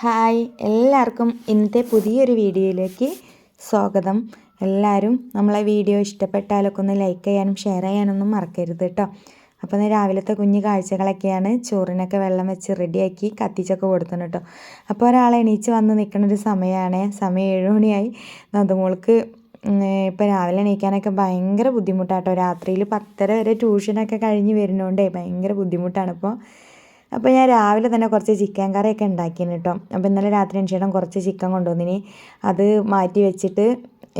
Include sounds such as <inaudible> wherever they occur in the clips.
Hi എല്ലാവർക്കും ഇന്നത്തെ പുതിയൊരു വീഡിയോയിലേക്ക് സ്വാഗതം. എല്ലാവരും നമ്മളെ വീഡിയോ ഇഷ്ടപ്പെട്ടാലൊക്കെ ഒന്ന് ലൈക്ക് ചെയ്യാനും ഷെയർ ചെയ്യാനൊന്നും മറക്കരുത് കേട്ടോ അപ്പോൾ രാവിലത്തെ കുഞ്ഞു കാഴ്ചകളൊക്കെയാണ് ചോറിനൊക്കെ വെള്ളം വെച്ച് റെഡിയാക്കി കത്തിച്ചൊക്കെ കൊടുത്തണം കേട്ടോ അപ്പോൾ ഒരാൾ എണീച്ച് വന്ന് നിൽക്കുന്ന ഒരു സമയമാണ്. സമയം ഏഴ് മണിയായി. നന്ദമോൾക്ക് ഇപ്പോൾ രാവിലെ എണീക്കാനൊക്കെ ഭയങ്കര ബുദ്ധിമുട്ടാട്ടോ രാത്രിയിൽ പത്തര വരെ ട്യൂഷനൊക്കെ കഴിഞ്ഞ് വരുന്നതുകൊണ്ടേ ഭയങ്കര ബുദ്ധിമുട്ടാണ് ഇപ്പോൾ അപ്പോൾ ഞാൻ രാവിലെ തന്നെ കുറച്ച് ചിക്കൻ കറിയൊക്കെ ഉണ്ടാക്കിയാണ് കേട്ടോ. അപ്പോൾ ഇന്നലെ രാത്രി അനുശേഷം കുറച്ച് ചിക്കൻ കൊണ്ടുവന്നിനി. അത് മാറ്റി വെച്ചിട്ട്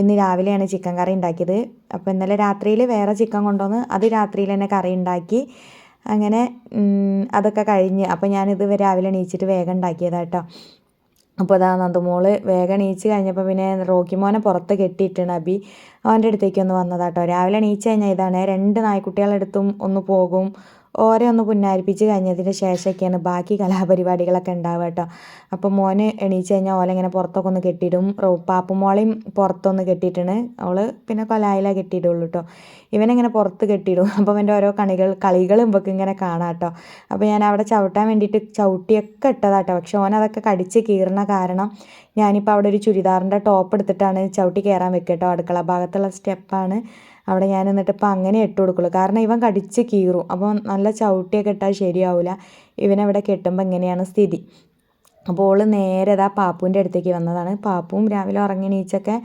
ഇന്ന് രാവിലെയാണ് ചിക്കൻ കറി ഉണ്ടാക്കിയത്. അപ്പോൾ ഇന്നലെ രാത്രിയിൽ വേറെ ചിക്കൻ കൊണ്ടുവന്ന് അത് രാത്രിയിൽ തന്നെ കറി ഉണ്ടാക്കി. അങ്ങനെ അതൊക്കെ കഴിഞ്ഞ് അപ്പോൾ ഞാനിത് രാവിലെ എണീച്ചിട്ട് വേഗം ഉണ്ടാക്കിയതാണ് കേട്ടോ. അപ്പോൾ അതാ നന്ദുമോൾ വേഗം എണീച്ച് കഴിഞ്ഞപ്പോൾ പിന്നെ റോക്കി മോനെ പുറത്ത് കെട്ടിയിട്ടാണ് അബി അവന്റെ അടുത്തേക്ക് ഒന്ന് വന്നതാട്ടോ രാവിലെ എണീച്ച് കഴിഞ്ഞാൽ ഇതാണ്. രണ്ട് നായ്ക്കുട്ടികളെടുത്തും ഒന്ന് പോകും. ഓരെ ഒന്ന് പുന്നാരിപ്പിച്ച് കഴിഞ്ഞതിന് ശേഷമൊക്കെയാണ് ബാക്കി കലാപരിപാടികളൊക്കെ ഉണ്ടാവുക കേട്ടോ. അപ്പോൾ മോന് എണീച്ച് കഴിഞ്ഞാൽ ഓല ഇങ്ങനെ പുറത്തൊക്കെ ഒന്ന് കെട്ടിയിടും. പാപ്പുമോളെയും പുറത്തൊന്ന് കെട്ടിയിട്ടാണ് അവൾ പിന്നെ കൊലായില കെട്ടിയിടുള്ളൂ കേട്ടോ. ഇവനിങ്ങനെ പുറത്ത് കെട്ടിയിടും. അപ്പോൾ അവന്റെ ഓരോ കണികൾ കളികളും ഇമ്പൊക്കെ ഇങ്ങനെ കാണാം കേട്ടോ. അപ്പോൾ ഞാൻ അവിടെ ചവിട്ടാൻ വേണ്ടിയിട്ട് ചവിട്ടിയൊക്കെ ഇട്ടതാട്ടോ പക്ഷെ ഓൻ അതൊക്കെ കടിച്ച് കീറണ കാരണം ഞാനിപ്പോൾ അവിടെ ഒരു ചുരിദാറിന്റെ ടോപ്പ് എടുത്തിട്ടാണ് ചവിട്ടി കയറാൻ വെക്കുക അടുക്കള ഭാഗത്തുള്ള സ്റ്റെപ്പാണ്. അവിടെ ഞാൻ എന്നിട്ട് ഇപ്പം അങ്ങനെ ഇട്ട് കൊടുക്കുള്ളൂ. കാരണം ഇവൻ കടിച്ച് കീറും. അപ്പോൾ നല്ല ചവിട്ടിയൊക്കെ ഇട്ടാൽ ശരിയാവില്ല ഇവനവിടെ കെട്ടുമ്പോൾ ഇങ്ങനെയാണ് സ്ഥിതി. അപ്പോൾ ഓൾ നേരെ ഇതാ പാപ്പുവിന്റെ അടുത്തേക്ക് വന്നതാണ്. പാപ്പും രാവിലെ ഉറങ്ങി നീച്ചൊക്കെ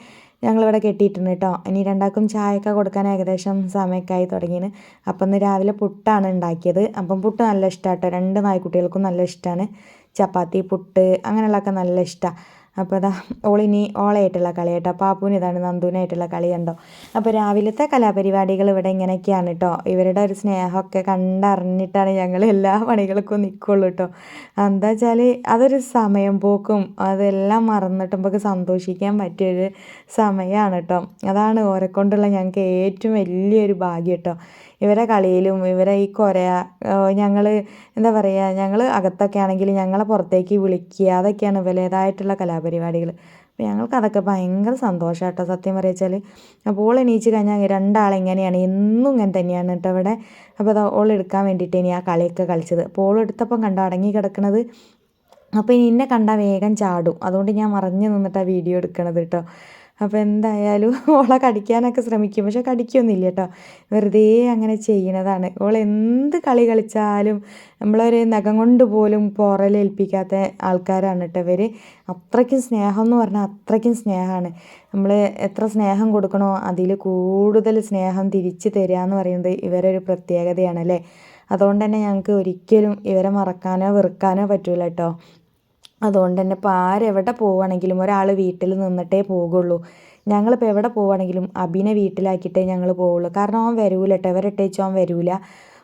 ഞങ്ങളിവിടെ കെട്ടിയിട്ടുണ്ട് കേട്ടോ. ഇനി രണ്ടാൾക്കും ചായയൊക്കെ കൊടുക്കാൻ ഏകദേശം സമയമൊക്കെ ആയി തുടങ്ങിയാണ് അപ്പം ഇന്ന് രാവിലെ പുട്ടാണ് ഉണ്ടാക്കിയത്. അപ്പം പുട്ട് നല്ല ഇഷ്ടമാണ് കേട്ടോ. രണ്ട് നായ്ക്കുട്ടികൾക്കും നല്ല ഇഷ്ടമാണ് ചപ്പാത്തി പുട്ട് അങ്ങനെയുള്ളതൊക്കെ നല്ല ഇഷ്ടമാണ് അപ്പോൾ അതാ ഓളിനി ഓളായിട്ടുള്ള കളി കേട്ടോ പാപ്പുവിന് ഇതാണ് കളി കണ്ടോ. അപ്പോൾ രാവിലത്തെ കലാപരിപാടികൾ ഇവിടെ ഇങ്ങനെയൊക്കെയാണ് കേട്ടോ. ഇവരുടെ ഒരു സ്നേഹമൊക്കെ കണ്ടറിഞ്ഞിട്ടാണ് ഞങ്ങൾ എല്ലാ പണികൾക്കും നിൽക്കുള്ളൂ കേട്ടോ. എന്താ വെച്ചാൽ അതൊരു സമയം പോക്കും. അതെല്ലാം മറന്നിട്ട് നമുക്ക് സന്തോഷിക്കാൻ പറ്റിയൊരു സമയമാണ് കേട്ടോ. അതാണ് ഓരെ കൊണ്ടുള്ള ഞങ്ങൾക്ക് ഏറ്റവും വലിയൊരു ഭാഗ്യം കേട്ടോ. ഇവരെ കളിയിലും ഇവരെ ഈ കുര ഞങ്ങൾ എന്താ പറയുക ഞങ്ങൾ അകത്തൊക്കെ ആണെങ്കിൽ ഞങ്ങളെ പുറത്തേക്ക് വിളിക്കുക അതൊക്കെയാണ് ഇവരുടേതായിട്ടുള്ള കലാപരിപാടികൾ. അപ്പോൾ ഞങ്ങൾക്ക് അതൊക്കെ ഭയങ്കര സന്തോഷം കേട്ടോ സത്യം പറയുക അപ്പോൾ ഓൾ എണീച്ച് കഴിഞ്ഞാൽ രണ്ടാളിങ്ങനെയാണ് എന്നും ഇങ്ങനെ തന്നെയാണ് കേട്ടോ ഇവിടെ. അപ്പോൾ അത് ഓൾ എടുക്കാൻ വേണ്ടിയിട്ട് ഇനി ആ കളിയൊക്കെ കളിച്ചത്. അപ്പോൾ ഓൾ എടുത്തപ്പം കണ്ടോ അടങ്ങി കിടക്കുന്നത് അപ്പോൾ ഇനി എന്നെ കണ്ടാൽ വേഗം ചാടും. അതുകൊണ്ട് ഞാൻ മറഞ്ഞു നിന്നിട്ടാണ് വീഡിയോ എടുക്കണത് കേട്ടോ അപ്പോൾ എന്തായാലും <laughs> ഓളെ കടിക്കാനൊക്കെ ശ്രമിക്കും. പക്ഷെ കടിക്കൊന്നുമില്ല കേട്ടോ. വെറുതെ അങ്ങനെ ചെയ്യണതാണ്. ഓൾ എന്ത് കളി കളിച്ചാലും നമ്മളൊരു നഖം കൊണ്ട് പോലും പുറലേൽപ്പിക്കാത്ത ആൾക്കാരാണ് കേട്ടോ ഇവർ അത്രയ്ക്കും സ്നേഹം എന്ന് പറഞ്ഞാൽ അത്രയ്ക്കും സ്നേഹമാണ്. നമ്മൾ എത്ര സ്നേഹം കൊടുക്കണോ അതിൽ കൂടുതൽ സ്നേഹം തിരിച്ചു തരിക എന്ന് പറയുന്നത് ഇവരൊരു പ്രത്യേകതയാണ് അല്ലേ? അതുകൊണ്ട് തന്നെ ഞങ്ങൾക്ക് ഒരിക്കലും ഇവരെ മറക്കാനോ വെറുക്കാനോ പറ്റില്ല കേട്ടോ. അതുകൊണ്ട് തന്നെ ഇപ്പോൾ ആരെവിടെ പോവുകയാണെങ്കിലും ഒരാൾ വീട്ടിൽ നിന്നിട്ടേ പോകുള്ളൂ ഞങ്ങളിപ്പോൾ എവിടെ പോവുകയാണെങ്കിലും അബിനെ വീട്ടിലാക്കിയിട്ടേ ഞങ്ങൾ പോവുള്ളൂ. കാരണം അവൻ വരൂല കേട്ടോ ഇവരിട്ടേച്ച് അവൻ വരൂല.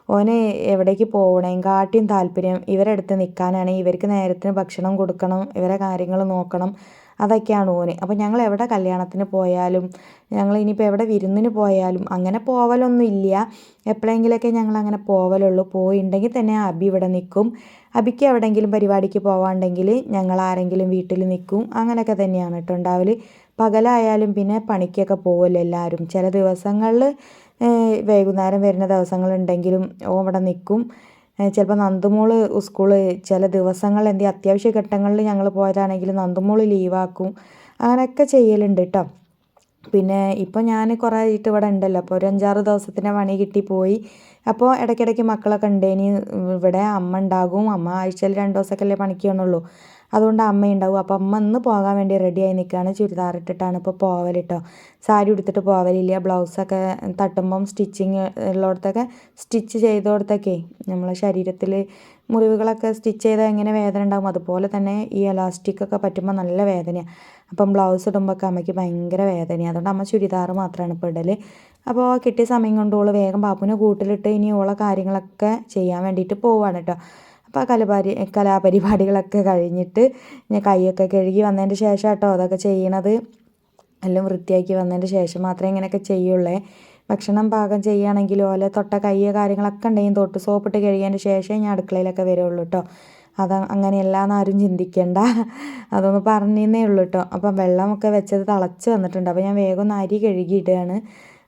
ഓന് എവിടേക്ക് പോകണേം കാട്ടിയും താല്പര്യം ഇവരെ അടുത്ത് നിൽക്കാനാണ് ഇവർക്ക് നേരത്തിന് ഭക്ഷണം കൊടുക്കണം ഇവരെ കാര്യങ്ങൾ നോക്കണം. അതൊക്കെയാണ് ഓന്. അപ്പോൾ ഞങ്ങൾ എവിടെ കല്യാണത്തിന് പോയാലും ഞങ്ങൾ ഇനിയിപ്പോൾ എവിടെ വിരുന്നിന് പോയാലും അങ്ങനെ പോവലൊന്നും ഇല്ല എപ്പോഴെങ്കിലൊക്കെ ഞങ്ങൾ അങ്ങനെ പോവലുള്ളൂ. പോയിണ്ടെങ്കിൽ തന്നെ അബി ഇവിടെ നിൽക്കും അബിക്ക് എവിടെയെങ്കിലും പരിപാടിക്ക് പോവാണ്ടെങ്കിൽ ഞങ്ങൾ ആരെങ്കിലും വീട്ടിൽ നിൽക്കും. അങ്ങനെയൊക്കെ തന്നെയാണ് കേട്ടോ ഉണ്ടാവൽ പകലായാലും പിന്നെ പണിക്കൊക്കെ പോകുമല്ലോ എല്ലാവരും. ചില ദിവസങ്ങളിൽ വൈകുന്നേരം വരുന്ന ദിവസങ്ങളുണ്ടെങ്കിലും ഓ അവിടെ നിൽക്കും. ചിലപ്പോൾ നന്ദുമോൾ സ്കൂൾ ചില ദിവസങ്ങൾ എന്തെങ്കിലും അത്യാവശ്യ ഘട്ടങ്ങളിൽ ഞങ്ങൾ പോയതാണെങ്കിൽ നന്ദുമോൾ ലീവാക്കും. അങ്ങനെയൊക്കെ ചെയ്യലുണ്ട് കേട്ടോ. പിന്നെ ഇപ്പോൾ ഞാൻ കുറേ ആയിട്ട് ഇവിടെ ഉണ്ടല്ലോ അപ്പോൾ ഒരു അഞ്ചാറ് ദിവസത്തിന്റെ പണി കിട്ടി പോയി. അപ്പോൾ ഇടയ്ക്കിടയ്ക്ക് മക്കളൊക്കെ ഉണ്ടേനി ഇവിടെ അമ്മ ഉണ്ടാകും അമ്മ ആഴ്ചയിൽ രണ്ട് ദിവസമൊക്കെ അല്ലേ പണിക്ക് വന്നുള്ളൂ അതുകൊണ്ട് അമ്മ ഉണ്ടാവും. അപ്പോൾ അമ്മ ഇന്ന് പോകാൻ വേണ്ടി റെഡിയായി നിൽക്കുകയാണ് ചുരിദാർ ഇട്ടിട്ടാണ് ഇപ്പോൾ പോവൽ കേട്ടോ സാരി ഉടുത്തിട്ട് പോവലില്ല. ബ്ലൗസൊക്കെ തട്ടുമ്പം സ്റ്റിച്ചിങ് ഉള്ളിടത്തൊക്കെ സ്റ്റിച്ച് ചെയ്തോടത്തൊക്കെ നമ്മളെ ശരീരത്തിൽ മുറിവുകളൊക്കെ സ്റ്റിച്ച് ചെയ്താൽ എങ്ങനെ വേദന ഉണ്ടാകും അതുപോലെ തന്നെ ഈ എലാസ്റ്റിക്കൊക്കെ പറ്റുമ്പോൾ നല്ല വേദനയാണ് അപ്പം ബ്ലൗസ് ഇടുമ്പോൾ അമ്മയ്ക്ക് ഭയങ്കര വേദനയാണ് അതുകൊണ്ട് അമ്മ ചുരിദാർ മാത്രമാണ് ഇപ്പോൾ ഇടൽ അപ്പോൾ കിട്ടിയ സമയം കൊണ്ട് വേഗം പാപ്പുവിനെ കൂട്ടിലിട്ട് ഇനി ഓളെ കാര്യങ്ങളൊക്കെ ചെയ്യാൻ വേണ്ടിയിട്ട് പോവുകയാണ് കേട്ടോ അപ്പോൾ ആ കലപാരി കലാപരിപാടികളൊക്കെ കഴിഞ്ഞിട്ട് ഞാൻ കൈയൊക്കെ കഴുകി വന്നതിന്റെ ശേഷം കേട്ടോ അതൊക്കെ ചെയ്യണത്. എല്ലാം വൃത്തിയാക്കി വന്നതിന്റെ ശേഷം മാത്രമേ ഇങ്ങനെയൊക്കെ ചെയ്യുള്ളേ. ഭക്ഷണം പാകം ചെയ്യുകയാണെങ്കിലും അല്ലെ തൊട്ട കയ്യോ കാര്യങ്ങളൊക്കെ ഉണ്ടെങ്കിൽ തൊട്ട് സോപ്പിട്ട് കഴുകിയതിന്റെ ശേഷമേ ഞാൻ അടുക്കളയിലൊക്കെ വരുള്ളൂ കേട്ടോ അത് അങ്ങനെയല്ല എന്നാരും ചിന്തിക്കേണ്ട. അതൊന്ന് പറഞ്ഞേ ഉള്ളൂ കേട്ടോ അപ്പം വെള്ളമൊക്കെ വെച്ചത് തിളച്ച് വന്നിട്ടുണ്ട്. അപ്പോൾ ഞാൻ വേഗം ഒന്ന് അരി കഴുകിയിടുകയാണ്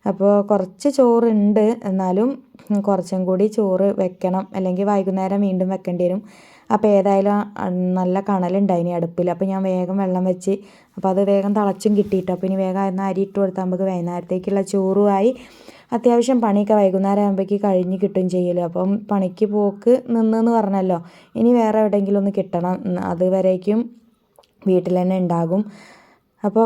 അപ്പോൾ കുറച്ച് ചോറുണ്ട്. എന്നാലും കുറച്ചും കൂടി ചോറ് വെക്കണം. അല്ലെങ്കിൽ വൈകുന്നേരം വീണ്ടും വെക്കേണ്ടി വരും. അപ്പോൾ ഏതായാലും നല്ല കണലുണ്ടായിനി അടുപ്പിൽ. അപ്പോൾ ഞാൻ വേഗം വെള്ളം വെച്ച് അപ്പോൾ അത് വേഗം തിളച്ചും കിട്ടിയിട്ട്. അപ്പോൾ ഇനി വേഗം അതിന് അരി ഇട്ട് കൊടുത്താൽ നമുക്ക് വൈകുന്നേരത്തേക്കുള്ള ചോറുമായി അത്യാവശ്യം പണിയൊക്കെ വൈകുന്നേരം ആകുമ്പോഴേക്ക് കഴിഞ്ഞ് കിട്ടും ചെയ്യലോ. അപ്പം പണിക്ക് പോക്ക് നിന്നെന്ന് പറഞ്ഞല്ലോ. ഇനി വേറെ എവിടെയെങ്കിലും ഒന്ന് കിട്ടണം. അതുവരേക്കും വീട്ടിൽ തന്നെ ഉണ്ടാകും. അപ്പോൾ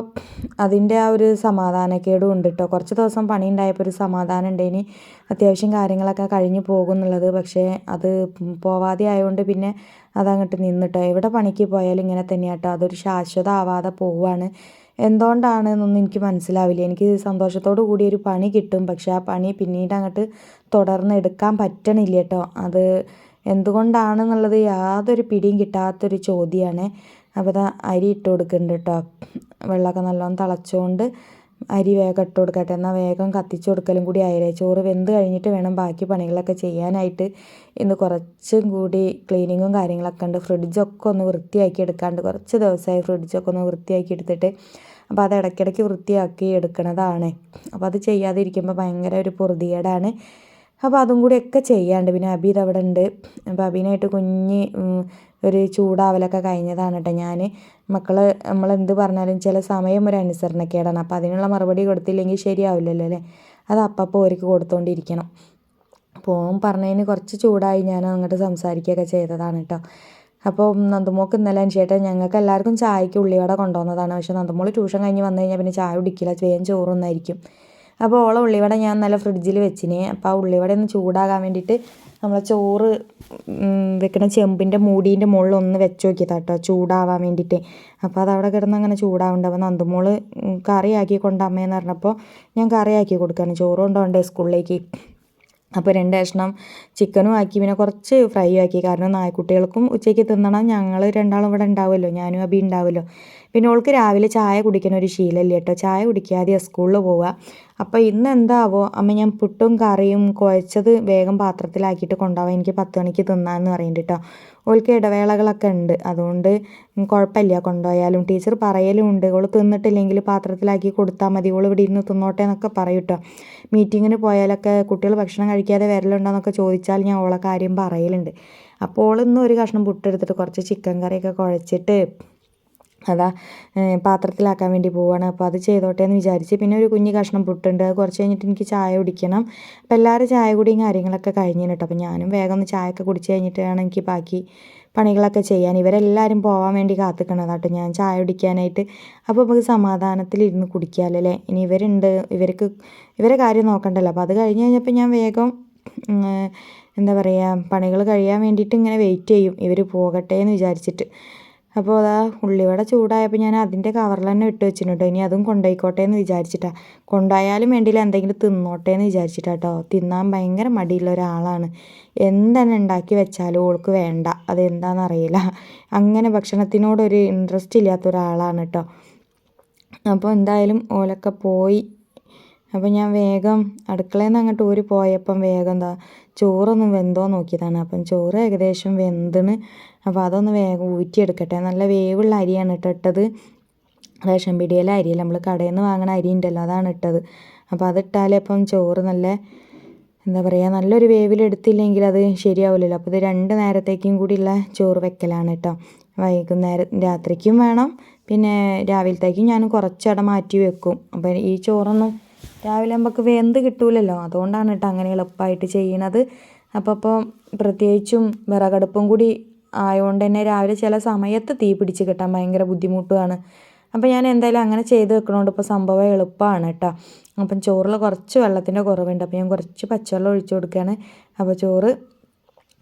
അതിന്റെ ആ ഒരു സമാധാനക്കേടും ഉണ്ട് കേട്ടോ കുറച്ച് ദിവസം പണി ഉണ്ടായപ്പോൾ ഒരു സമാധാനം ഇനി അത്യാവശ്യം കാര്യങ്ങളൊക്കെ കഴിഞ്ഞു പോകും എന്നുള്ളത് പക്ഷേ അത് പോവാതെ ആയതുകൊണ്ട് പിന്നെ അതങ്ങോട്ട് നിന്നിട്ടോ. എവിടെ പണിക്ക് പോയാലും ഇങ്ങനെ തന്നെയാണ് കേട്ടോ അതൊരു ശാശ്വത ആവാതെ പോവുകയാണ് എന്തുകൊണ്ടാണ് എന്നൊന്നും എനിക്ക് മനസ്സിലാവില്ല. എനിക്ക് സന്തോഷത്തോടു കൂടി ഒരു പണി കിട്ടും. പക്ഷെ ആ പണി പിന്നീട് അങ്ങോട്ട് തുടർന്ന് എടുക്കാൻ പറ്റണില്ല കേട്ടോ അത് എന്തുകൊണ്ടാണെന്നുള്ളത് യാതൊരു പിടിയും കിട്ടാത്തൊരു ചോദ്യമാണ് അപ്പോൾ അരി ഇട്ട് കൊടുക്കുന്നുണ്ട് കേട്ടോ വെള്ളമൊക്കെ നല്ലോണം തിളച്ചുകൊണ്ട് അരി വേഗം ഇട്ട് കൊടുക്കട്ടെ. എന്നാൽ വേഗം കത്തിച്ച് കൊടുക്കലും കൂടി ആയില്ലേ? ചോറ് വെന്ത് കഴിഞ്ഞിട്ട് വേണം ബാക്കി പണികളൊക്കെ ചെയ്യാനായിട്ട്. ഇന്ന് കുറച്ചും കൂടി ക്ലീനിങ്ങും കാര്യങ്ങളൊക്കെ ഉണ്ട്. ഫ്രിഡ്ജൊക്കെ ഒന്ന് വൃത്തിയാക്കി എടുക്കാണ്ട് കുറച്ച് ദിവസമായി ഫ്രിഡ്ജൊക്കെ ഒന്ന് വൃത്തിയാക്കി എടുത്തിട്ട്. അപ്പോൾ അത് ഇടയ്ക്കിടയ്ക്ക് വൃത്തിയാക്കി എടുക്കണതാണ്. അപ്പോൾ അത് ചെയ്യാതിരിക്കുമ്പോൾ ഭയങ്കര ഒരു പൊറുതികേടാണ്. അപ്പോൾ അതും കൂടി ഒക്കെ ചെയ്യാണ്ട്. പിന്നെ അബി അവിടെ ഉണ്ട്. അപ്പോൾ അബീനായിട്ട് കുഞ്ഞ് ഒരു ചൂടാവലൊക്കെ കഴിഞ്ഞതാണ് കേട്ടോ ഞാൻ മക്കൾ നമ്മൾ എന്ത് പറഞ്ഞാലും ചില സമയം ഒരു അനുസരണക്കേടാണ്. അപ്പോൾ അതിനുള്ള മറുപടി കൊടുത്തില്ലെങ്കിൽ ശരിയാവില്ലല്ലോ അല്ലേ? അത് അപ്പപ്പോൾ അവർക്ക് കൊടുത്തുകൊണ്ടിരിക്കണം പോകാൻ പറഞ്ഞതിന് കുറച്ച് ചൂടായി ഞാൻ അങ്ങോട്ട് സംസാരിക്കുകയൊക്കെ ചെയ്തതാണ് കേട്ടോ അപ്പോൾ നന്ദമോക്ക് ഇന്നലെ ചേട്ടൻ ഞങ്ങൾക്ക് എല്ലാവർക്കും ചായക്ക് ഉള്ളിവട കൊണ്ടുവന്നതാണ്. പക്ഷേ നന്ദമോൾ ട്യൂഷൻ കഴിഞ്ഞ് വന്നു കഴിഞ്ഞാൽ പിന്നെ ചായ കുടിക്കില്ല. വേഗം ചോറൊന്നായിരിക്കും. അപ്പോൾ ഓളെ ഉള്ളിവട ഞാൻ നല്ല ഫ്രിഡ്ജിൽ വെച്ചിന്. അപ്പോൾ ആ ഉള്ളിവട ഒന്ന് ചൂടാകാൻ വേണ്ടിയിട്ട് നമ്മൾ ചോറ് വെക്കണ ചെമ്പിന്റെ മൂടീന്റെ മുകളിൽ ഒന്ന് വെച്ച് നോക്കിയതാണ് കേട്ടോ ചൂടാവാൻ വേണ്ടിയിട്ട്. അപ്പോൾ അത് അവിടെ കിടന്ന് അങ്ങനെ ചൂടാവുന്നുണ്ട് അപ്പോൾ നന്ദുമോൾ കറിയാക്കി കൊണ്ട് അമ്മയെന്ന് പറഞ്ഞപ്പോൾ ഞാൻ കറിയാക്കി കൊടുക്കുകയാണ് ചോറ് കൊണ്ടുപോകണ്ടേ സ്കൂളിലേക്ക്. അപ്പോൾ രണ്ട് കഷ്ണം ചിക്കനും ആക്കി പിന്നെ കുറച്ച് ഫ്രൈ ആക്കി. കാരണം നായ്ക്കുട്ടികൾക്കും ഉച്ചയ്ക്ക് തിന്നണം. ഞങ്ങൾ രണ്ടാളും ഇവിടെ ഉണ്ടാവുമല്ലോ. ഞാനും അബി ഉണ്ടാവുമല്ലോ. പിന്നെ ഓൾക്ക് രാവിലെ ചായ കുടിക്കുന്ന ഒരു ശീലമില്ല കേട്ടോ. ചായ കുടിക്കാതെ സ്കൂളിൽ പോവുക. അപ്പോൾ ഇന്ന് എന്താവോ? അമ്മ ഞാൻ പുട്ടും കറിയും കുഴച്ചത് വേഗം പാത്രത്തിലാക്കിയിട്ട് കൊണ്ടുപോകാം എനിക്ക് പത്ത് മണിക്ക് തിന്നാന്ന് പറയുന്നുണ്ട് കേട്ടോ. ഓൾക്ക് ഇടവേളകളൊക്കെ ഉണ്ട്. അതുകൊണ്ട് കുഴപ്പമില്ല കൊണ്ടുപോയാലും. ടീച്ചർ പറയലും ഉണ്ട്. ഓൾ തിന്നിട്ടില്ലെങ്കിൽ പാത്രത്തിലാക്കി കൊടുത്താൽ മതി. ഓൾ ഇവിടെ ഇരുന്ന് തിന്നോട്ടെ എന്നൊക്കെ പറയും കേട്ടോ. മീറ്റിങ്ങിന് പോയാലൊക്കെ കുട്ടികൾ ഭക്ഷണം കഴിക്കാതെ വരലുണ്ടോയെന്നൊക്കെ ചോദിച്ചാൽ ഞാൻ ഓളെ കാര്യം പറയലുണ്ട്. അപ്പോൾ ഇന്ന് ഒരു കഷ്ണം പുട്ടെടുത്തിട്ട് കുറച്ച് ചിക്കൻ കറിയൊക്കെ കുഴച്ചിട്ട് അതാ പാത്രത്തിലാക്കാൻ വേണ്ടി പോവാണ്. അപ്പോൾ അത് ചെയ്തോട്ടെ എന്ന് വിചാരിച്ച് പിന്നെ ഒരു കുഞ്ഞു കഷ്ണം പുട്ടുണ്ട്. അത് കുറച്ച് കഴിഞ്ഞിട്ട് എനിക്ക് ചായ കുടിക്കണം. അപ്പോൾ എല്ലാവരും ചായ കുടിയും കാര്യങ്ങളൊക്കെ കഴിഞ്ഞു കേട്ടോ അപ്പോൾ ഞാനും വേഗം ഒന്ന് ചായ ഒക്കെ കുടിച്ച് കഴിഞ്ഞിട്ട് വേണം എനിക്ക് ബാക്കി പണികളൊക്കെ ചെയ്യാൻ. ഇവരെല്ലാവരും പോകാൻ വേണ്ടി കാത്തിക്കണതാട്ടോ ഞാൻ ചായ കുടിക്കാനായിട്ട് അപ്പോൾ നമുക്ക് സമാധാനത്തിലിരുന്ന് കുടിക്കാമല്ലേ ഇനി ഇവരുണ്ട്. ഇവർക്ക് ഇവരെ കാര്യം നോക്കണ്ടല്ലോ. അപ്പോൾ അത് കഴിഞ്ഞ് കഴിഞ്ഞപ്പോൾ ഞാൻ വേഗം എന്താ പറയുക പണികൾ കഴിയാൻ വേണ്ടിയിട്ട് ഇങ്ങനെ വെയിറ്റ് ചെയ്യും. ഇവർ പോകട്ടെ എന്ന് വിചാരിച്ചിട്ട്. അപ്പോൾ അതാ ഉള്ളിവട ചൂടായപ്പോൾ ഞാൻ അതിന്റെ കവറിൽ തന്നെ ഇട്ട് വെച്ചിട്ടുണ്ട്. ഇനി അതും കൊണ്ടുപോയിക്കോട്ടെ എന്ന് വിചാരിച്ചിട്ടാണ് കൊണ്ടുപോയാലും വേണ്ടിയില്ല എന്തെങ്കിലും തിന്നോട്ടെ എന്ന് വിചാരിച്ചിട്ടാണ് കേട്ടോ തിന്നാൻ ഭയങ്കര മടിയുള്ള ഒരാളാണ്. എന്തെന്നെ ഉണ്ടാക്കി വെച്ചാലും ഓൾക്ക് വേണ്ട. അതെന്താണെന്നറിയില്ല അങ്ങനെ ഭക്ഷണത്തിനോടൊരു ഇൻട്രസ്റ്റ് ഇല്ലാത്ത ഒരാളാണ് കേട്ടോ അപ്പോൾ എന്തായാലും ഓലൊക്കെ പോയി. അപ്പോൾ ഞാൻ വേഗം അടുക്കളയിൽ നിന്ന് അങ്ങോട്ട് ഊരി പോയപ്പം വേഗം എന്താ ചോറൊന്നും വെന്തോ നോക്കിയതാണ്. അപ്പം ചോറ് ഏകദേശം വെന്തിന് അപ്പോൾ അതൊന്ന് വേഗം ഊറ്റിയെടുക്കട്ടെ. നല്ല വേവുള്ള അരിയാണ് കേട്ടോ ഇട്ടത്. റേഷൻ പിടിയിലെ അരിയല്ല? നമ്മൾ കടയിൽ നിന്ന് വാങ്ങണ അരി ഉണ്ടല്ലോ അതാണ് ഇട്ടത്. അപ്പോൾ അതിട്ടാലേ ഇപ്പം ചോറ് നല്ല എന്താ പറയുക നല്ലൊരു വേവിലെടുത്തില്ലെങ്കിൽ അത് ശരിയാവില്ലല്ലോ അപ്പോൾ ഇത് രണ്ട് നേരത്തേക്കും കൂടിയുള്ള ചോറ് വെക്കലാണ് കേട്ടോ. വൈകുന്നേരം രാത്രിക്കും വേണം. പിന്നെ രാവിലത്തേക്കും ഞാൻ കുറച്ചട മാറ്റി വെക്കും. അപ്പോൾ ഈ ചോറൊന്നും രാവിലെ നമുക്ക് വെന്ത് കിട്ടൂലല്ലോ. അതുകൊണ്ടാണ് കേട്ടോ അങ്ങനെ എളുപ്പമായിട്ട് ചെയ്യണത്. അപ്പോൾ ഇപ്പോൾ പ്രത്യേകിച്ചും വിറകടുപ്പും കൂടി ആയതുകൊണ്ട് തന്നെ രാവിലെ ചില സമയത്ത് തീ പിടിച്ച് കിട്ടാൻ ഭയങ്കര ബുദ്ധിമുട്ടുമാണ് അപ്പം ഞാൻ എന്തായാലും അങ്ങനെ ചെയ്ത് വെക്കണോണ്ട് ഇപ്പോൾ സംഭവം എളുപ്പമാണ് കേട്ടോ അപ്പം ചോറിൽ കുറച്ച് വെള്ളത്തിന്റെ കുറവുണ്ട്. അപ്പോൾ ഞാൻ കുറച്ച് പച്ചവെള്ളം ഒഴിച്ചു കൊടുക്കുകയാണ് അപ്പോൾ ചോറ്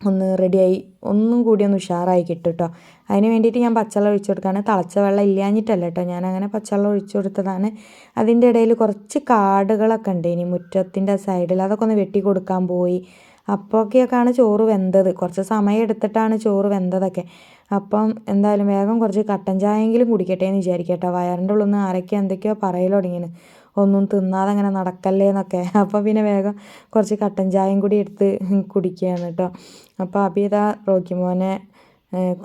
ഒന്ന് റെഡിയായി ഒന്നും കൂടി ഒന്ന് ഉഷാറായി കിട്ടും കേട്ടോ അതിന് വേണ്ടിയിട്ട് ഞാൻ പച്ചവെള്ളം ഒഴിച്ചു കൊടുക്കുകയാണ് തിളച്ച വെള്ളം ഇല്ലാഞ്ഞിട്ടല്ല കേട്ടോ ഞാൻ അങ്ങനെ പച്ചവെള്ളം ഒഴിച്ചു കൊടുത്തതാണ്. അതിന്റെ ഇടയിൽ കുറച്ച് കാടുകളൊക്കെ ഉണ്ട് ഇനി മുറ്റത്തിന്റെ സൈഡിൽ അതൊക്കെ ഒന്ന് വെട്ടി കൊടുക്കാൻ പോയി. അപ്പോഴൊക്കെയൊക്കെയാണ് ചോറ് വെന്തത്. കുറച്ച് സമയം എടുത്തിട്ടാണ് ചോറ് വെന്തതൊക്കെ. അപ്പം എന്തായാലും വേഗം കുറച്ച് കട്ടൻ ചായയെങ്കിലും കുടിക്കട്ടെ എന്ന് വിചാരിക്കട്ടെ. വയറിന്റെ ഉള്ളിൽ നിന്ന് ആരൊക്കെ എന്തൊക്കെയോ പറയൽ ഒന്നും തിന്നാതെ അങ്ങനെ നടക്കല്ലേ എന്നൊക്കെ. അപ്പോൾ പിന്നെ വേഗം കുറച്ച് കട്ടൻ ചായയും കൂടി എടുത്ത് കുടിക്കുകയാണ് കേട്ടോ. അപ്പോൾ റോക്കി മോനെ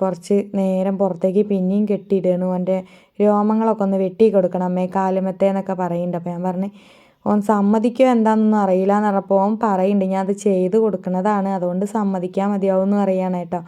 കുറച്ച് നേരം പുറത്തേക്ക് പിന്നെയും കെട്ടിയിടണു. എന്റെ രോമങ്ങളൊക്കെ ഒന്ന് വെട്ടി കൊടുക്കണം. അമ്മേ കാലുമത്തെ എന്നൊക്കെ പറയുന്നുണ്ട്. അപ്പോൾ ഞാൻ പറഞ്ഞു ഓൻ സമ്മതിക്കോ എന്താണെന്നൊന്നും അറിയില്ല എന്ന് പറഞ്ഞപ്പോൾ ഓൻ പറയുന്നുണ്ട് ഞാൻ അത് ചെയ്ത് കൊടുക്കുന്നതാണ് അതുകൊണ്ട് സമ്മതിക്കാൻ മതിയാവും എന്ന് പറയുകയാണ് കേട്ടോ.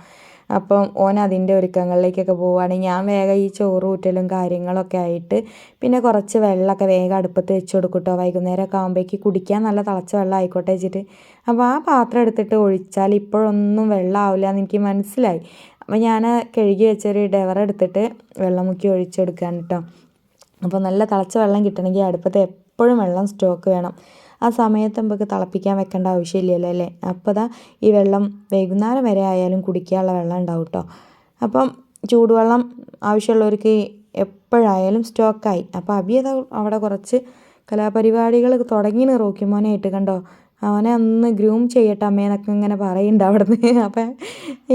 അപ്പം ഓൻ അതിന്റെ ഒരുക്കങ്ങളിലേക്കൊക്കെ പോവുകയാണ് ഞാൻ വേഗം ഈ ചോറ് ഊറ്റലും കാര്യങ്ങളൊക്കെ ആയിട്ട് പിന്നെ കുറച്ച് വെള്ളമൊക്കെ വേഗം അടുപ്പത്ത് വെച്ച് കൊടുക്കട്ടോ. വൈകുന്നേരം വൈകുന്നേരമൊക്കെ ആകുമ്പോഴേക്ക് കുടിക്കാൻ നല്ല തിളച്ച വെള്ളം ആയിക്കോട്ടെ വെച്ചിട്ട്. അപ്പോൾ ആ പാത്രം എടുത്തിട്ട് ഒഴിച്ചാൽ ഇപ്പോഴൊന്നും വെള്ളമാവില്ല എന്ന് എനിക്ക് മനസ്സിലായി. അപ്പോൾ ഞാൻ കഴുകി വെച്ചൊരു ഡവർ എടുത്തിട്ട് വെള്ളം മുക്കി ഒഴിച്ചെടുക്കുകയാണ് കേട്ടോ. അപ്പോൾ നല്ല തിളച്ച വെള്ളം കിട്ടണമെങ്കിൽ അടുപ്പത്ത് എപ്പോഴും വെള്ളം സ്റ്റോക്ക് വേണം. ആ സമയത്ത് നമുക്ക് തിളപ്പിക്കാൻ വെക്കേണ്ട ആവശ്യമില്ലല്ലോ അല്ലേ? അപ്പോൾ ദാ ഈ വെള്ളം വൈകുന്നേരം വരെ ആയാലും കുടിക്കാനുള്ള വെള്ളം ഉണ്ടാവും കേട്ടോ അപ്പം ചൂടുവെള്ളം ആവശ്യമുള്ളവർക്ക് എപ്പോഴായാലും സ്റ്റോക്കായി അപ്പോൾ അബിയത് അവിടെ കുറച്ച് കലാപരിപാടികൾ തുടങ്ങിന് റോക്കിമോനായിട്ട് കണ്ടോ? അവനെ അന്ന് ഗ്രൂം ചെയ്യട്ടെ അമ്മേ എന്നൊക്കെ ഇങ്ങനെ പറയുന്നുണ്ട് അവിടെ നിന്ന് <laughs> അപ്പം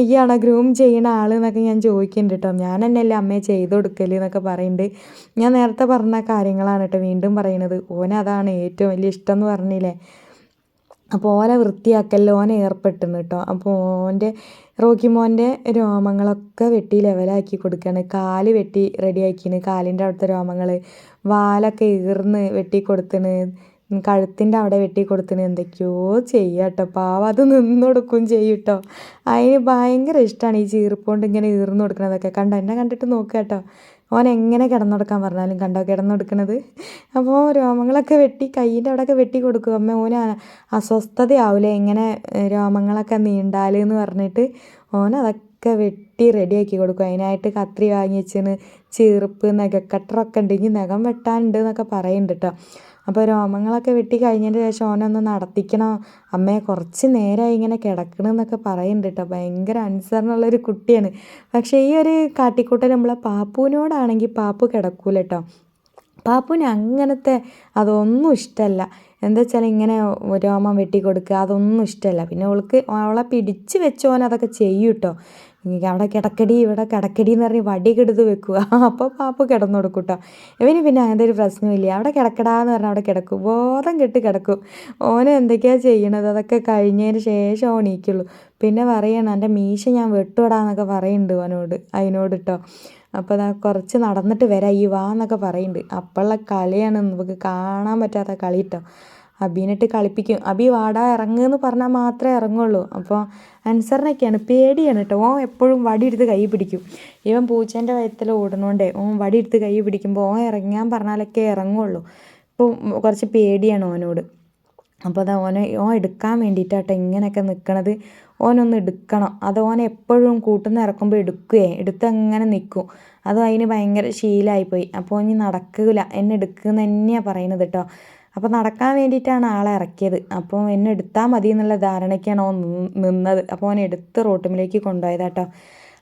ഈയാണോ ഗ്രൂം ചെയ്യണ ആൾ എന്നൊക്കെ ഞാൻ ചോദിക്കുന്നുണ്ട് കേട്ടോ. ഞാൻ തന്നെയല്ലേ അമ്മയെ ചെയ്ത് കൊടുക്കൽ എന്നൊക്കെ പറയുന്നുണ്ട്. ഞാൻ നേരത്തെ പറഞ്ഞ കാര്യങ്ങളാണ് കേട്ടോ വീണ്ടും പറയുന്നത്. ഓനതാണ് ഏറ്റവും വലിയ ഇഷ്ടം എന്ന് പറഞ്ഞില്ലേ? അപ്പോൾ ഓനെ വൃത്തിയാക്കലിൽ ഓനെ ഏർപ്പെട്ടുന്നു കേട്ടോ. അപ്പോൾ ഓന്റെ റോക്കി മോന്റെ രോമങ്ങളൊക്കെ വെട്ടി ലെവലാക്കി കൊടുക്കുകയാണ് കാൽ വെട്ടി റെഡിയാക്കിന് കാലിന്റെ അവിടുത്തെ രോമങ്ങൾ വാലൊക്കെ ഈർന്ന് വെട്ടി കൊടുത്തിന് കഴുത്തിന്റെ അവിടെ വെട്ടി കൊടുത്തിന് എന്തൊക്കെയോ ചെയ്യുക കേട്ടോ പാവം അത് നിന്ന് കൊടുക്കും ചെയ്യും കേട്ടോ അതിന് ഭയങ്കര ഇഷ്ടമാണ് ഈ ചീർപ്പുകൊണ്ട് ഇങ്ങനെ ഈർന്നു കൊടുക്കണതൊക്കെ. കണ്ടോ? എന്നെ കണ്ടിട്ട് നോക്കുക കേട്ടോ. ഓൻ എങ്ങനെ കിടന്നുകൊടുക്കാൻ പറഞ്ഞാലും കണ്ടോ? കിടന്നുകൊടുക്കണത് അപ്പോൾ രോമങ്ങളൊക്കെ വെട്ടി കയ്യിന്റെ അവിടെയൊക്കെ വെട്ടി കൊടുക്കും. അമ്മ ഓന് അസ്വസ്ഥതയാവില്ലേ എങ്ങനെ രോമങ്ങളൊക്കെ നീണ്ടാൽ എന്ന് പറഞ്ഞിട്ട് ഓൻ അതൊക്കെ വെട്ടി റെഡിയാക്കി കൊടുക്കും. അതിനായിട്ട് കത്രി വാങ്ങി വെച്ചിന് ചീർപ്പ് നഖക്കട്ടറൊക്കെ ഉണ്ടെങ്കിൽ നഖം വെട്ടാനുണ്ട് എന്നൊക്കെ പറയുന്നുണ്ട് കേട്ടോ. അപ്പോൾ രോമങ്ങളൊക്കെ വെട്ടി കഴിഞ്ഞതിന് ശേഷം ഓനൊന്ന് നടത്തിക്കണം. അമ്മയെ കുറച്ച് നേരമായി ഇങ്ങനെ കിടക്കണം എന്നൊക്കെ പറയുന്നുണ്ട് കേട്ടോ ഭയങ്കര അനുസരണമുള്ളൊരു കുട്ടിയാണ്. പക്ഷേ ഈ ഒരു കാട്ടിക്കൂട്ടൽ നമ്മളെ പാപ്പുവിനോടാണെങ്കിൽ പാപ്പു കിടക്കൂല കേട്ടോ പാപ്പുവിന് അങ്ങനത്തെ അതൊന്നും ഇഷ്ടമല്ല എന്താ വെച്ചാൽ ഇങ്ങനെ രോമം വെട്ടി കൊടുക്കുക അതൊന്നും ഇഷ്ടമല്ല പിന്നെ അവൾക്ക് അവളെ പിടിച്ച് വെച്ചോൻ അതൊക്കെ ചെയ്യും കേട്ടോ അവിടെ കിടക്കടി ഇവിടെ കിടക്കടി എന്ന് പറഞ്ഞ് വടിയൊക്കെ എടുത്ത് വെക്കുക <laughs> അപ്പോൾ പാപ്പ കിടന്നു കൊടുക്കും കേട്ടോ ഇവന് പിന്നെ അങ്ങനത്തെ ഒരു പ്രശ്നമില്ല. അവിടെ കിടക്കടാന്ന് പറഞ്ഞാൽ അവിടെ കിടക്കും. ബോധം കെട്ട് കിടക്കും. ഓന് എന്തൊക്കെയാണ് ചെയ്യണത്? അതൊക്കെ കഴിഞ്ഞതിന് ശേഷം ഓൻ എണീക്കുള്ളൂ. പിന്നെ പറയണം എന്റെ മീശ ഞാൻ വെട്ടുവിടാന്നൊക്കെ പറയുന്നുണ്ട് അവനോട് അതിനോട് കേട്ടോ അപ്പോൾ അതാ കുറച്ച് നടന്നിട്ട് വരാം. ഈ വാ എന്നൊക്കെ പറയുന്നുണ്ട് അപ്പോഴുള്ള കളിയാണ് നമുക്ക് കാണാൻ പറ്റാത്ത കളി കേട്ടോ അബീനിട്ട് കളിപ്പിക്കും. അബി വാടാ ഇറങ്ങുമെന്ന് പറഞ്ഞാൽ മാത്രമേ ഇറങ്ങുള്ളൂ. അപ്പോൾ അൻസറിനൊക്കെയാണ് പേടിയാണ് കേട്ടോ. ഓൻ എപ്പോഴും വടിയെടുത്ത് കൈ പിടിക്കും. ഇവൻ പൂച്ചേന്റെ വയത്തിൽ ഓടണോണ്ടേ ഓൻ വടിയെടുത്ത് കൈ പിടിക്കുമ്പോൾ ഓൻ ഇറങ്ങാൻ പറഞ്ഞാലൊക്കെ ഇറങ്ങുള്ളൂ. ഇപ്പോൾ കുറച്ച് പേടിയാണ് ഓനോട്. അപ്പോൾ അത് ഓനെ ഓൻ എടുക്കാൻ വേണ്ടിയിട്ടാട്ടോ ഇങ്ങനെയൊക്കെ നിൽക്കണത് ഓനൊന്ന് എടുക്കണം. അത് ഓൻ എപ്പോഴും കൂട്ടുന്ന ഇറക്കുമ്പോൾ എടുക്കുകയെ എടുത്ത് അങ്ങനെ നിൽക്കും അത് അതിന് ഭയങ്കര ശീലമായിപ്പോയി അപ്പോൾ ഇനി നടക്കില്ല എന്നെ എടുക്കുന്ന തന്നെയാണ് പറയുന്നത് കേട്ടോ അപ്പോൾ നടക്കാൻ വേണ്ടിയിട്ടാണ് ആളെ ഇറക്കിയത്. അപ്പോൾ എന്നെ എടുത്താൽ മതി എന്നുള്ള ധാരണയ്ക്കാണ് ഓൻ നിന്നത്. അപ്പോൾ ഓൻ എടുത്ത് റോട്ടുമിലേക്ക് കൊണ്ടുപോയതാട്ടോ.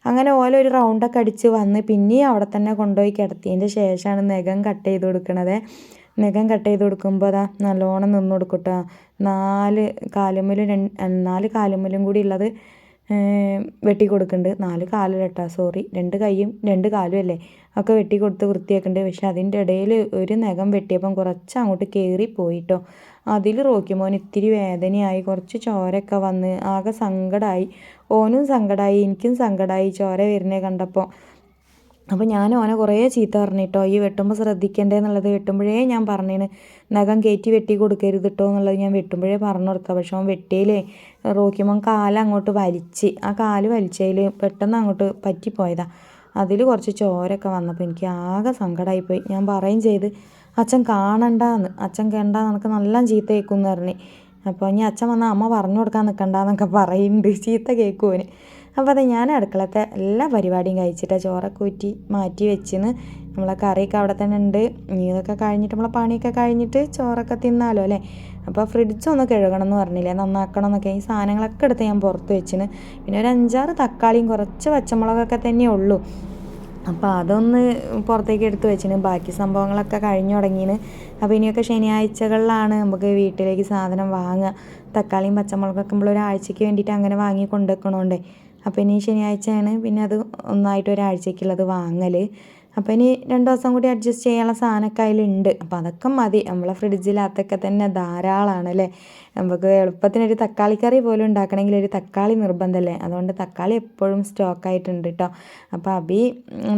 അങ്ങനെ ഓല ഒരു റൗണ്ടൊക്കെ അടിച്ച് വന്ന് പിന്നെയും അവിടെ തന്നെ കൊണ്ടുപോയി കിടത്തിയതിന്റെ ശേഷമാണ് നഖം കട്ട് ചെയ്ത് കൊടുക്കണത്. നഖം കട്ട് ചെയ്ത് കൊടുക്കുമ്പോൾ അതാ നല്ലോണം നിന്ന് കൊടുക്കട്ടോ നാല് കാലുമ്മലും രണ്ട് നാല് കാലുമ്മലും കൂടി ഉള്ളത് വെട്ടി കൊടുക്കുന്നുണ്ട് നാല് കാലും കേട്ടോ സോറി രണ്ട് കൈയും രണ്ട് കാലും അല്ലേ? ഒക്കെ വെട്ടി കൊടുത്ത് വൃത്തിയാക്കുന്നുണ്ട് പക്ഷെ അതിന്റെ ഇടയിൽ ഒരു നഖം വെട്ടിയപ്പം കുറച്ച് അങ്ങോട്ട് കയറി പോയിട്ടോ. അതിൽ റോക്കിമോൻ ഇത്തിരി വേദനയായി. കുറച്ച് ചോരയൊക്കെ വന്ന് ആകെ സങ്കടമായി ഓനും സങ്കടമായി എനിക്കും സങ്കടമായി ചോര വരുന്നേ കണ്ടപ്പോൾ അപ്പോൾ ഞാൻ ഓനെ കുറേ ചീത്ത പറഞ്ഞിട്ടോ ഈ വെട്ടുമ്പോൾ ശ്രദ്ധിക്കണ്ടേ എന്നുള്ളത് വെട്ടുമ്പോഴേ ഞാൻ പറഞ്ഞേന്. നഖം കയറ്റി വെട്ടി കൊടുക്കരുത് കേട്ടോ എന്നുള്ളത് ഞാൻ വെട്ടുമ്പോഴേ പറഞ്ഞു കൊടുക്കാം പക്ഷെ അവൻ വെട്ടിയിലേ റോക്കിമോൻ കാൽ അങ്ങോട്ട് വലിച്ച്. ആ കാൽ വലിച്ചതിൽ പെട്ടെന്ന് അങ്ങോട്ട് പറ്റിപ്പോയതാ. അതിൽ കുറച്ച് ചോരൊക്കെ വന്നപ്പോൾ എനിക്ക് ആകെ സങ്കടമായിപ്പോയി ഞാൻ പറയും ചെയ്ത് അച്ഛൻ കാണണ്ടെന്ന് അച്ഛൻ കേണ്ട നിനക്ക് നല്ല ചീത്ത കേൾക്കുമെന്ന് പറഞ്ഞ്. അപ്പോൾ ഇനി അച്ഛൻ വന്നാൽ അമ്മ പറഞ്ഞു കൊടുക്കാൻ നിൽക്കണ്ടെന്നൊക്കെ പറയുന്നുണ്ട് ചീത്ത കേൾക്കുവന് അപ്പോൾ അത് ഞാൻ അടുക്കളത്തെ എല്ലാ പരിപാടിയും കഴിച്ചിട്ട് ചോറൊക്കെ ഊറ്റി മാറ്റി വെച്ചിന്ന്. നമ്മളെ കറിയൊക്കെ അവിടെ തന്നെ ഉണ്ട്. ഇനി ഇതൊക്കെ കഴിഞ്ഞിട്ട് നമ്മളെ പണിയൊക്കെ കഴിഞ്ഞിട്ട് ചോറൊക്കെ തിന്നാലോ അല്ലേ? അപ്പോൾ ഫ്രിഡ്ജ് ഒന്ന് കഴുകണം എന്ന് പറഞ്ഞില്ലേ? നന്നാക്കണം എന്നൊക്കെ. ഈ സാധനങ്ങളൊക്കെ എടുത്ത് ഞാൻ പുറത്ത് വെച്ചിന് പിന്നെ ഒരു അഞ്ചാറ് തക്കാളിയും കുറച്ച് പച്ചമുളകൊക്കെ തന്നെ ഉള്ളൂ. അപ്പോൾ അതൊന്ന് പുറത്തേക്ക് എടുത്തു വെച്ചിന് ബാക്കി സംഭവങ്ങളൊക്കെ കഴിഞ്ഞു തുടങ്ങിന് അപ്പോൾ ഇനിയൊക്കെ ശനിയാഴ്ചകളിലാണ് നമുക്ക് വീട്ടിലേക്ക് സാധനം വാങ്ങുക. തക്കാളിയും പച്ചമുളകൊക്കെ നമ്മൾ ഒരാഴ്ചയ്ക്ക് വേണ്ടിയിട്ട് അങ്ങനെ വാങ്ങി കൊണ്ടുവെക്കണോണ്ടേ. അപ്പോൾ ഇനി ശനിയാഴ്ചയാണ് പിന്നെ അത് ഒന്നായിട്ട് ഒരാഴ്ചയ്ക്കുള്ളത് വാങ്ങൽ അപ്പോൾ ഇനി രണ്ട് ദിവസം കൂടി അഡ്ജസ്റ്റ് ചെയ്യാനുള്ള സാധനമൊക്കെ അതിലുണ്ട്. അപ്പോൾ അതൊക്കെ മതി. നമ്മളെ ഫ്രിഡ്ജിലകത്തൊക്കെ തന്നെ ധാരാളമാണ് അല്ലേ നമുക്ക് എളുപ്പത്തിനൊരു തക്കാളി കറി പോലും ഉണ്ടാക്കണമെങ്കിൽ ഒരു തക്കാളി നിർബന്ധമല്ലേ അതുകൊണ്ട് തക്കാളി എപ്പോഴും സ്റ്റോക്കായിട്ടുണ്ട് കേട്ടോ അപ്പോൾ അബി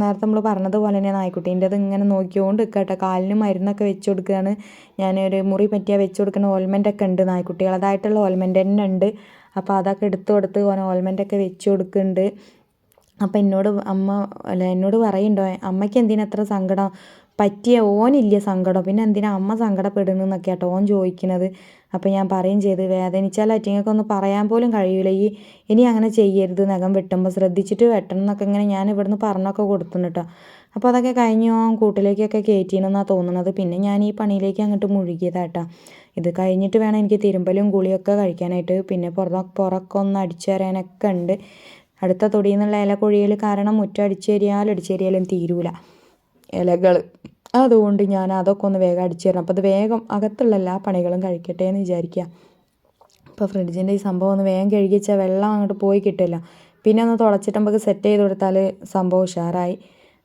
നേരത്തെ നമ്മൾ പറഞ്ഞതുപോലെ തന്നെ നായ്ക്കുട്ടീന്റെ അത് ഇങ്ങനെ നോക്കിക്കൊണ്ട് കേട്ടോ കാലിന് മരുന്നൊക്കെ വെച്ച് കൊടുക്കുകയാണ് ഞാനൊരു മുറി പറ്റിയാൽ വെച്ച് കൊടുക്കുന്ന ഓൽമെന്റൊക്കെ ഉണ്ട് നായ്ക്കുട്ടികളതായിട്ടുള്ള ഓൽമെന്റ് തന്നെ ഉണ്ട്. അപ്പോൾ അതൊക്കെ എടുത്തു കൊടുത്ത് ഓൻ ഓൽമെന്റൊക്കെ വെച്ച് കൊടുക്കുന്നുണ്ട്. അപ്പം എന്നോട് അമ്മ അല്ല എന്നോട് പറയുന്നുണ്ടോ അമ്മയ്ക്ക് എന്തിനാ അത്ര സങ്കടം? പറ്റിയ ഓനില്ല സങ്കടം. പിന്നെ എന്തിനാ അമ്മ സങ്കടപ്പെടുന്നതെന്നൊക്കെ കേട്ടോ ഓൻ ചോദിക്കുന്നത്. അപ്പം ഞാൻ പറയും ചെയ്ത് വേദനിച്ചാൽ അറ്റിങ്ങൾക്ക് ഒന്ന് പറയാൻ പോലും കഴിയില്ല ഈ ഇനി അങ്ങനെ ചെയ്യരുത് നഖം വെട്ടുമ്പോൾ ശ്രദ്ധിച്ചിട്ട് വെട്ടണം എന്നൊക്കെ ഇങ്ങനെ ഞാൻ ഇവിടുന്ന് പറഞ്ഞൊക്കെ കൊടുത്തുന്നു കേട്ടോ അപ്പോൾ അതൊക്കെ കഴിഞ്ഞ് ഓൻ കൂട്ടിലേക്കൊക്കെ കയറ്റിയെന്നാണ് തോന്നുന്നത്. പിന്നെ ഞാൻ ഈ പണിയിലേക്ക് അങ്ങോട്ട് മുഴുകിയതാട്ടാ ഇത് കഴിഞ്ഞിട്ട് വേണം എനിക്ക് തിരുമ്പലും ഗുളിയൊക്കെ കഴിക്കാനായിട്ട്. പിന്നെ പുറത്ത് പുറക്കെ ഒന്ന് തരാനൊക്കെ ഉണ്ട്. അടുത്ത തൊടിയിൽ നിന്നുള്ള ഇല കൊഴിയൽ കാരണം മുറ്റം അടിച്ചേരിയാലും അടിച്ചേരിയാലും തീരൂല ഇലകൾ അതുകൊണ്ട് ഞാൻ അതൊക്കെ ഒന്ന് വേഗം അടിച്ചു തരണം അപ്പോൾ അത് വേഗം അകത്തുള്ള എല്ലാ പണികളും കഴിക്കട്ടെ എന്ന് വിചാരിക്കുക ഇപ്പോൾ ഫ്രിഡ്ജിന്റെ ഈ സംഭവം ഒന്ന് വേഗം കഴുകിച്ചാൽ വെള്ളം അങ്ങോട്ട് പോയി കിട്ടില്ല. പിന്നെ ഒന്ന് തുടച്ചിട്ട് നമുക്ക് സെറ്റ് ചെയ്ത് കൊടുത്താൽ സംഭവം ഉഷാറായി.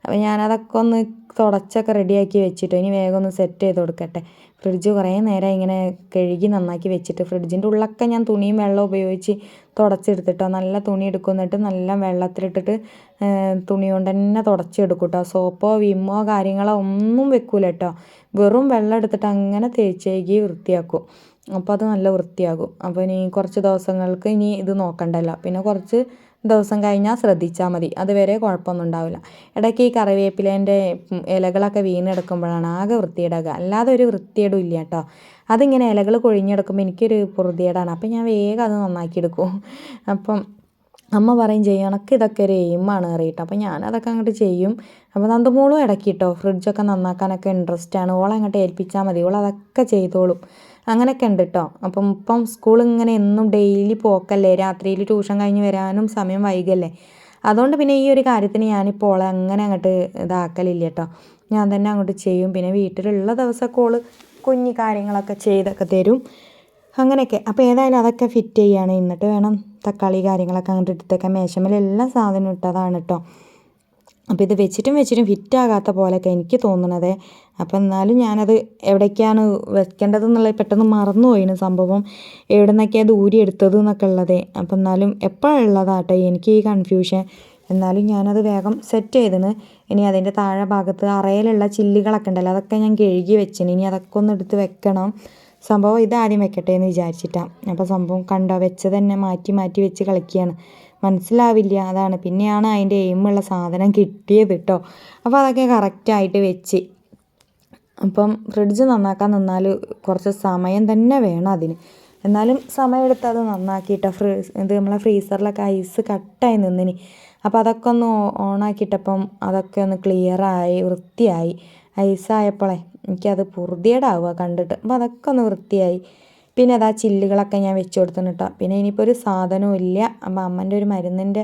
അപ്പോൾ ഞാനതൊക്കെ ഒന്ന് തുടച്ചൊക്കെ റെഡിയാക്കി വെച്ചിട്ട്. ഇനി വേഗം ഒന്ന് സെറ്റ് ചെയ്ത് കൊടുക്കട്ടെ. ഫ്രിഡ്ജ് കുറേ നേരം ഇങ്ങനെ കഴുകി നന്നാക്കി വെച്ചിട്ട് ഫ്രിഡ്ജിന്റെ ഉള്ളൊക്കെ ഞാൻ തുണിയും വെള്ളം ഉപയോഗിച്ച് തുടച്ചെടുത്തിട്ടോ. നല്ല തുണി എടുക്കും എന്നിട്ട് നല്ല വെള്ളത്തിലിട്ടിട്ട് തുണി കൊണ്ട് തന്നെ തുടച്ചെടുക്കും കേട്ടോ സോപ്പോ വിമ്മോ കാര്യങ്ങളോ ഒന്നും വെക്കൂല കേട്ടോ വെറും വെള്ളം എടുത്തിട്ട് അങ്ങനെ തേച്ചേകി വൃത്തിയാക്കും. അപ്പോൾ അത് നല്ല വൃത്തിയാകും. അപ്പോൾ ഇനി കുറച്ച് ദിവസങ്ങൾക്ക് ഇനി ഇത് നോക്കണ്ടല്ലോ. പിന്നെ കുറച്ച് ദിവസം കഴിഞ്ഞാൽ ശ്രദ്ധിച്ചാൽ മതി. അതുവരെ കുഴപ്പമൊന്നും ഉണ്ടാവില്ല. ഇടയ്ക്ക് ഈ കറിവേപ്പിലേന്റെ ഇലകളൊക്കെ വീണെടുക്കുമ്പോഴാണ് ആകെ വൃത്തിയിടുക അല്ലാതെ ഒരു വൃത്തിയേടും ഇല്ല കേട്ടോ. അതിങ്ങനെ ഇലകൾ കൊഴിഞ്ഞെടുക്കുമ്പോൾ എനിക്കൊരു പ്രതിയേടാണ് അപ്പം ഞാൻ വേഗം അത് നന്നാക്കി എടുക്കും. അപ്പം അമ്മ പറയും ചെയ്യും എനക്ക് ഇതൊക്കെ ഒരു എയിമാണ് അറിയിട്ട് അപ്പം ഞാനതൊക്കെ അങ്ങോട്ട് ചെയ്യും. അപ്പോൾ നന്ദമോളും ഇടയ്ക്ക് കേട്ടോ ഫ്രിഡ്ജൊക്കെ നന്നാക്കാനൊക്കെ ഇൻട്രസ്റ്റ് ആണ്. ഓളെ അങ്ങോട്ട് ഏൽപ്പിച്ചാൽ മതി. ഓൾ അതൊക്കെ ചെയ്തോളും. അങ്ങനെയൊക്കെ ഉണ്ട് കേട്ടോ അപ്പം ഇപ്പം സ്കൂൾ ഇങ്ങനെ എന്നും ഡെയിലി പോക്കല്ലേ? രാത്രിയിൽ ട്യൂഷൻ കഴിഞ്ഞ് വരാനും സമയം വൈകല്ലേ? അതുകൊണ്ട് പിന്നെ ഈ ഒരു കാര്യത്തിന് ഞാനിപ്പോൾ അങ്ങനെ അങ്ങോട്ട് ഇതാക്കലില്ല കേട്ടോ ഞാൻ തന്നെ അങ്ങോട്ട് ചെയ്യും. പിന്നെ വീട്ടിലുള്ള ദിവസമൊക്കെ ഓൾ കുഞ്ഞു കാര്യങ്ങളൊക്കെ ചെയ്തൊക്കെ തരും. അങ്ങനെയൊക്കെ. അപ്പോൾ ഏതായാലും അതൊക്കെ ഫിറ്റ് ചെയ്യുകയാണ് എന്നിട്ട് വേണം തക്കാളി കാര്യങ്ങളൊക്കെ അങ്ങോട്ട് ഇട്ടിട്ടൊക്കെ മേശമേലെല്ലാം സാധനം ഇട്ടതാണ് കേട്ടോ അപ്പോൾ ഇത് വെച്ചിട്ടും വെച്ചിട്ടും ഫിറ്റ് ആകാത്ത പോലെയൊക്കെ എനിക്ക് തോന്നണത്. അപ്പോൾ എന്നാലും ഞാനത് എവിടേക്കാണ് വെക്കേണ്ടതെന്നുള്ളത് പെട്ടെന്ന് മറന്നു പോയിന് സംഭവം. എവിടെ നിന്നൊക്കെയാണ് ദൂരി എടുത്തത് എന്നൊക്കെ ഉള്ളത്. അപ്പോൾ എന്നാലും എപ്പോഴുള്ളതാട്ടെ എനിക്ക് ഈ കൺഫ്യൂഷൻ എന്നാലും ഞാനത് വേഗം സെറ്റ് ചെയ്തിന്. ഇനി അതിന്റെ താഴെ ഭാഗത്ത് അറയിലുള്ള ചില്ലുകളൊക്കെ ഉണ്ടല്ലോ അതൊക്കെ ഞാൻ കഴുകി വെച്ചിന്. ഇനി അതൊക്കെ ഒന്ന് എടുത്ത് വെക്കണം. സംഭവം ഇത് ആദ്യം വെക്കട്ടെ എന്ന് വിചാരിച്ചിട്ടാണ് അപ്പോൾ സംഭവം കണ്ടോ വെച്ചത് തന്നെ മാറ്റി മാറ്റി വെച്ച് കളിക്കുകയാണ്. മനസ്സിലാവില്ല. അതാണ്. പിന്നെയാണ് അതിന്റെ എയിമുള്ള സാധനം കിട്ടിയത് കേട്ടോ അപ്പോൾ അതൊക്കെ കറക്റ്റായിട്ട് വെച്ച്. അപ്പം ഫ്രിഡ്ജ് നന്നാക്കാൻ നിന്നാൽ കുറച്ച് സമയം തന്നെ വേണം അതിന്. എന്നാലും സമയമെടുത്ത് അത് നന്നാക്കിയിട്ടോ. ഫ്രീസ് ഇത് നമ്മളെ ഫ്രീസറിലൊക്കെ ഐസ് കട്ടായി നിന്നിന്. അപ്പോൾ അതൊക്കെ ഒന്ന് ഓണാക്കിയിട്ടപ്പം അതൊക്കെ ഒന്ന് ക്ലിയറായി വൃത്തിയായി. ഐസായപ്പോളേ എനിക്കത് പുറുതിയേടാവുക കണ്ടിട്ട്. അപ്പോൾ അതൊക്കെ ഒന്ന് വൃത്തിയായി. പിന്നെ അതാ ചില്ലുകളൊക്കെ ഞാൻ വെച്ച് കൊടുത്തു കേട്ടോ പിന്നെ ഇനിയിപ്പോൾ ഒരു സാധനവും ഇല്ല. അപ്പം അമ്മന്റെ ഒരു മരുന്നിന്റെ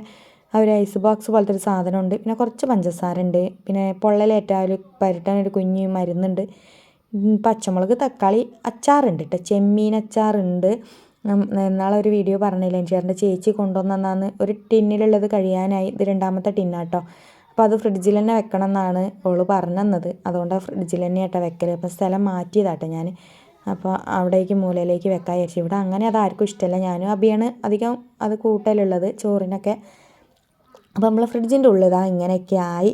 ആ ഒരു ഐസ് ബോക്സ് പോലത്തെ ഒരു സാധനമുണ്ട്. പിന്നെ കുറച്ച് പഞ്ചസാര ഉണ്ട്. പിന്നെ പൊള്ളലേറ്റാൽ പരട്ടാൻ ഒരു കുഞ്ഞ് മരുന്നുണ്ട്. പച്ചമുളക് തക്കാളി അച്ചാറുണ്ട് കേട്ടോ ചെമ്മീൻ അച്ചാറുണ്ട്. നാളെ ഒരു വീഡിയോ പറഞ്ഞില്ലേ? ചേട്ടന്റെ ചേച്ചി കൊണ്ടുവന്നാന്ന് ഒരു ടിന്നിലുള്ളത് കഴിയാനായി. ഇത് രണ്ടാമത്തെ ടിന്നാട്ടോ അപ്പോൾ അത് ഫ്രിഡ്ജിൽ തന്നെ വെക്കണം എന്നാണ് ഓൾ പറഞ്ഞു തന്നത് അതുകൊണ്ടാണ് ഫ്രിഡ്ജിൽ തന്നെ ആട്ടോ വെക്കൽ അപ്പം സ്ഥലം മാറ്റിയതാട്ടോ ഞാൻ അപ്പോൾ അവിടേക്ക് മൂലയിലേക്ക് വെക്കാൻ വിചാരിച്ചു. ഇവിടെ അങ്ങനെ അത് ആർക്കും ഇഷ്ടമല്ല. ഞാനും അബിയാണ് അധികം അത് കൂട്ടലുള്ളത് ചോറിനൊക്കെ. അപ്പോൾ നമ്മൾ ഫ്രിഡ്ജിന്റെ ഉള്ളിതാ ഇങ്ങനെയൊക്കെ ആയി.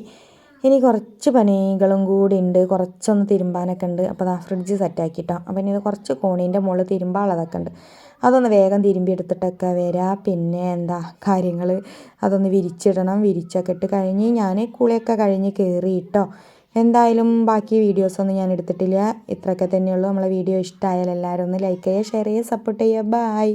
ഇനി കുറച്ച് പനികളും കൂടി ഉണ്ട്. കുറച്ചൊന്ന് തിരുമ്പാനൊക്കെ ഉണ്ട്. അപ്പോൾ അതാ ഫ്രിഡ്ജ് സെറ്റാക്കിട്ടോ അപ്പോൾ ഇനി കുറച്ച് കോണീന്റെ മുകളിൽ തിരുമ്പാളതൊക്കെ ഉണ്ട്. അതൊന്ന് വേഗം തിരുമ്പി എടുത്തിട്ടൊക്കെ വരാം. പിന്നെ എന്താ കാര്യങ്ങൾ? അതൊന്ന് വിരിച്ചിടണം. വിരിച്ചൊക്കെ ഇട്ട് കഴിഞ്ഞ് ഞാൻ കുളിയൊക്കെ കഴിഞ്ഞ് കയറിയിട്ടോ. എന്തായാലും ബാക്കി വീഡിയോസൊന്നും ഞാൻ എടുത്തിട്ടില്ല. ഇത്രയൊക്കെ തന്നെയുള്ളൂ. നമ്മളെ വീഡിയോ ഇഷ്ടമായാൽ എല്ലാവരും ഒന്ന് ലൈക്ക് ചെയ്യുക ഷെയർ ചെയ്യുക സപ്പോർട്ട് ചെയ്യുക. ബായ്